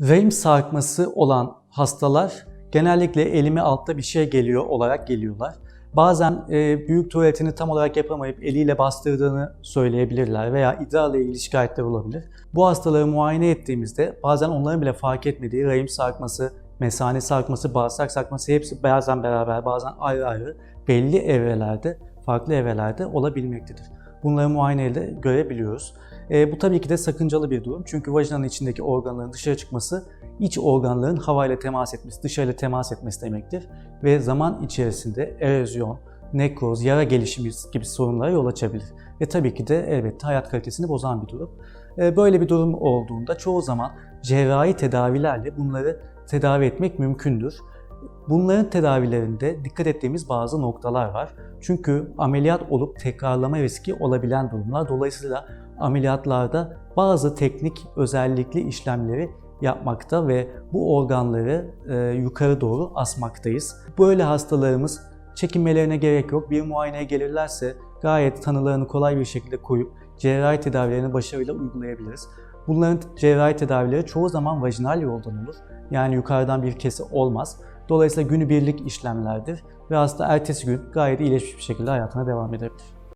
Rahim sarkması olan hastalar genellikle elime altta bir şey geliyor olarak geliyorlar. Bazen e, büyük tuvaletini tam olarak yapamayıp eliyle bastırdığını söyleyebilirler veya idrarla ilgili şikayetler olabilir. Bu hastaları muayene ettiğimizde bazen onların bile fark etmediği rahim sarkması, mesane sarkması, bağırsak sarkması hepsi bazen beraber bazen ayrı ayrı belli evrelerde, farklı evrelerde olabilmektedir. Bunları muayeneyle görebiliyoruz. E, bu tabii ki de sakıncalı bir durum. Çünkü vajinanın içindeki organların dışarı çıkması, iç organların havayla temas etmesi, dışarıyla temas etmesi demektir. Ve zaman içerisinde erozyon, nekroz, yara gelişimi gibi sorunlara yol açabilir. Ve tabii ki de elbette hayat kalitesini bozan bir durum. E, böyle bir durum olduğunda çoğu zaman cerrahi tedavilerle bunları tedavi etmek mümkündür. Bunların tedavilerinde dikkat ettiğimiz bazı noktalar var. Çünkü ameliyat olup tekrarlama riski olabilen durumlar. Dolayısıyla ameliyatlarda bazı teknik özellikli işlemleri yapmakta ve bu organları e, yukarı doğru asmaktayız. Böyle hastalarımız çekinmelerine gerek yok. Bir muayeneye gelirlerse gayet tanılarını kolay bir şekilde koyup cerrahi tedavilerini başarıyla uygulayabiliriz. Bunların cerrahi tedavileri çoğu zaman vajinal yoldan olur. Yani yukarıdan bir kesi olmaz. Dolayısıyla günübirlik işlemlerdir ve hasta ertesi gün gayet iyileşmiş bir şekilde hayatına devam edebilir.